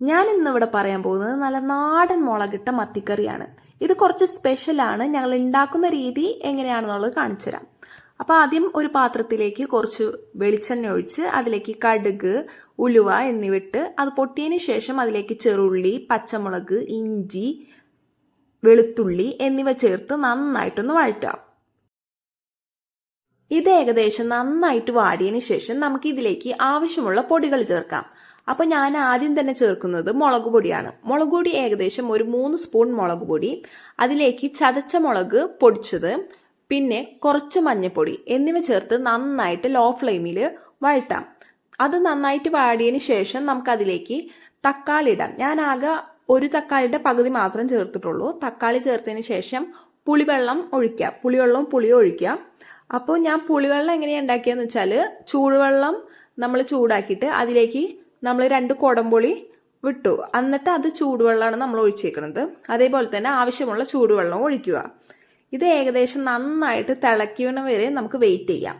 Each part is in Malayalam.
ഞാൻ ഇന്നിവിടെ പറയാൻ പോകുന്നത് നല്ല നാടൻ മുളകിട്ട മത്തിക്കറിയാണ്. ഇത് കുറച്ച് സ്പെഷ്യലാണ് ഞങ്ങൾ ഉണ്ടാക്കുന്ന രീതി എങ്ങനെയാണെന്നുള്ളത് കാണിച്ചു തരാം. അപ്പോൾ ആദ്യം ഒരു പാത്രത്തിലേക്ക് കുറച്ച് വെളിച്ചെണ്ണ ഒഴിച്ച് അതിലേക്ക് കടുക് ഉലുവ എന്നിവിട്ട് അത് പൊട്ടിയതിന് ശേഷം അതിലേക്ക് ചെറുള്ളി പച്ചമുളക് ഇഞ്ചി വെളുത്തുള്ളി എന്നിവ ചേർത്ത് നന്നായിട്ടൊന്ന് വഴറ്റാം ഇത് ഏകദേശം നന്നായിട്ട് വാടിയതിന് ശേഷം നമുക്ക് ഇതിലേക്ക് ആവശ്യമുള്ള പൊടികൾ ചേർക്കാം. അപ്പോൾ ഞാൻ ആദ്യം തന്നെ ചേർക്കുന്നത് മുളക് പൊടിയാണ്. മുളക് പൊടി ഏകദേശം ഒരു മൂന്ന് സ്പൂൺ മുളക് പൊടി അതിലേക്ക് ചതച്ച മുളക് പൊടിച്ചത് പിന്നെ കുറച്ച് മഞ്ഞൾപ്പൊടി എന്നിവ ചേർത്ത് നന്നായിട്ട് ലോ ഫ്ലെയിമിൽ വഴറ്റാം. അത് നന്നായിട്ട് വാടിയതിന് ശേഷം നമുക്കതിലേക്ക് തക്കാളി ഇടാം. ഞാൻ ആകെ ഒരു തക്കാളിയുടെ പകുതി മാത്രം ചേർത്തിട്ടുള്ളൂ. തക്കാളി ചേർത്തതിന് ശേഷം പുളിവെള്ളം ഒഴിക്കുക പുളിവെള്ളവും പുളിയും ഒഴിക്കുക. അപ്പോൾ ഞാൻ പുളിവെള്ളം എങ്ങനെയാണ് ഉണ്ടാക്കിയെന്ന് വെച്ചാൽ ചൂടുവെള്ളം നമ്മൾ ചൂടാക്കിയിട്ട് അതിലേക്ക് നമ്മൾ രണ്ട് കുടംപൊളി വിട്ടു. എന്നിട്ട് അത് ചൂടുവെള്ളമാണ് നമ്മൾ ഒഴിച്ചേക്കുന്നത്. അതേപോലെ തന്നെ ആവശ്യമുള്ള ചൂടുവെള്ളം ഒഴിക്കുക. ഇത് ഏകദേശം നന്നായിട്ട് തിളയ്ക്കുന്ന വരെ നമുക്ക് വെയിറ്റ് ചെയ്യാം.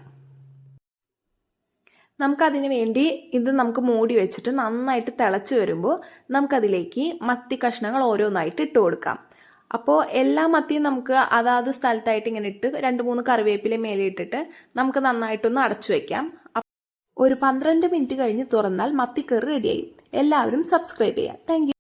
നമുക്കതിന് വേണ്ടി ഇത് നമുക്ക് മൂടി വെച്ചിട്ട് നന്നായിട്ട് തിളച്ച് വരുമ്പോൾ നമുക്കതിലേക്ക് മത്തി കഷ്ണങ്ങൾ ഓരോന്നായിട്ട് ഇട്ട് കൊടുക്കാം. അപ്പോൾ എല്ലാ മത്തിയും നമുക്ക് അതാത് സ്ഥലത്തായിട്ട് ഇങ്ങനെ ഇട്ട് രണ്ട് മൂന്ന് കറിവേപ്പില മേലെ ഇട്ടിട്ട് നമുക്ക് നന്നായിട്ടൊന്ന് അടച്ചു വെക്കാം. ഒരു പന്ത്രണ്ട് മിനിറ്റ് കഴിഞ്ഞ് തുറന്നാൽ മത്തിക്കറി റെഡിയായി എല്ലാവരും സബ്സ്ക്രൈബ് ചെയ്യാം. താങ്ക്